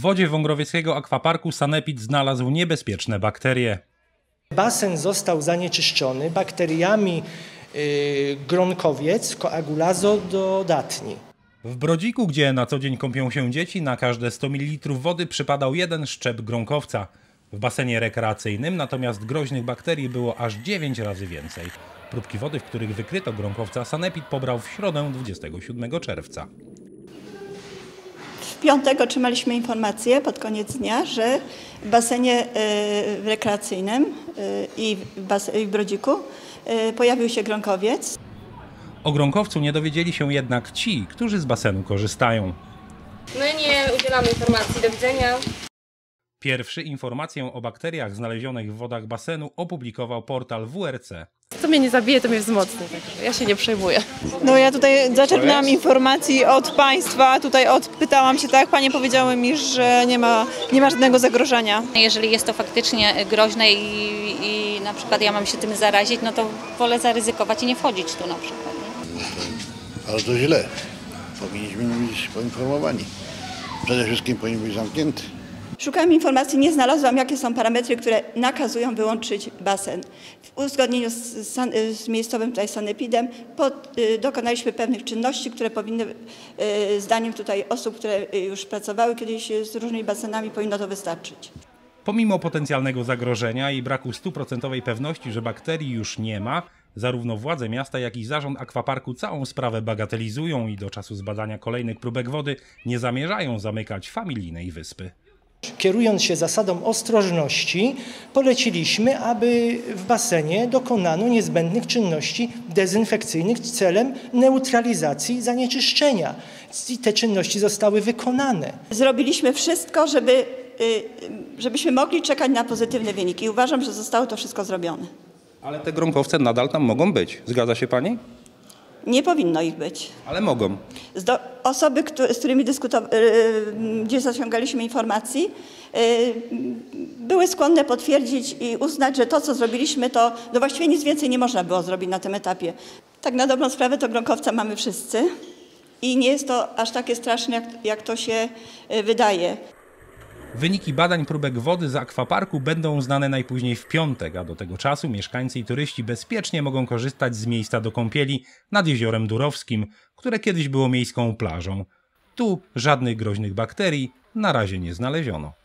W wodzie wągrowieckiego akwaparku Sanepid znalazł niebezpieczne bakterie. Basen został zanieczyszczony bakteriami y, gronkowiec, koagulazododatni. W Brodziku, gdzie na co dzień kąpią się dzieci, na każde 100 ml wody przypadał jeden szczep gronkowca. W basenie rekreacyjnym natomiast groźnych bakterii było aż 9 razy więcej. Próbki wody, w których wykryto gronkowca, Sanepid pobrał w środę 27 czerwca. Piątek otrzymaliśmy informację pod koniec dnia, że w basenie e, rekreacyjnym e, i w, bas- i w Brodziku e, pojawił się gronkowiec. O gronkowcu nie dowiedzieli się jednak ci, którzy z basenu korzystają. My nie udzielamy informacji. Do widzenia. Pierwszy informację o bakteriach znalezionych w wodach basenu opublikował portal WRC. Co mnie nie zabije, to mnie wzmocni, także ja się nie przejmuję. No ja tutaj zaczerpnęłam informacji od państwa, tutaj odpytałam się, tak, panie powiedziały mi, że nie ma, nie ma żadnego zagrożenia. Jeżeli jest to faktycznie groźne i, i na przykład ja mam się tym zarazić, no to wolę zaryzykować i nie wchodzić tu na przykład. Nie? Ale to źle. Powinniśmy być poinformowani. Przede wszystkim powinien być zamknięty. Szukałam informacji, nie znalazłam, jakie są parametry, które nakazują wyłączyć basen. W uzgodnieniu z, san, z miejscowym tutaj sanepidem pod, y, dokonaliśmy pewnych czynności, które powinny, y, zdaniem tutaj osób, które y, już pracowały kiedyś z różnymi basenami, powinno to wystarczyć. Pomimo potencjalnego zagrożenia i braku stuprocentowej pewności, że bakterii już nie ma, zarówno władze miasta, jak i zarząd akwaparku całą sprawę bagatelizują i do czasu zbadania kolejnych próbek wody nie zamierzają zamykać familijnej wyspy. Kierując się zasadą ostrożności, poleciliśmy, aby w basenie dokonano niezbędnych czynności dezynfekcyjnych celem neutralizacji zanieczyszczenia. I te czynności zostały wykonane. Zrobiliśmy wszystko, żeby, y, żebyśmy mogli czekać na pozytywne wyniki. I uważam, że zostało to wszystko zrobione. Ale te gronkowce nadal tam mogą być. Zgadza się pani? Nie powinno ich być. Ale mogą. Osoby, z którymi dyskutow- y, gdzie zasiągaliśmy informacji, y, były skłonne potwierdzić i uznać, że to, co zrobiliśmy, to no właściwie nic więcej nie można było zrobić na tym etapie. Tak na dobrą sprawę to gronkowca mamy wszyscy i nie jest to aż takie straszne, jak, jak to się y, wydaje. Wyniki badań próbek wody z akwaparku będą znane najpóźniej w piątek, a do tego czasu mieszkańcy i turyści bezpiecznie mogą korzystać z miejsca do kąpieli nad jeziorem Durowskim, które kiedyś było miejską plażą. Tu żadnych groźnych bakterii na razie nie znaleziono.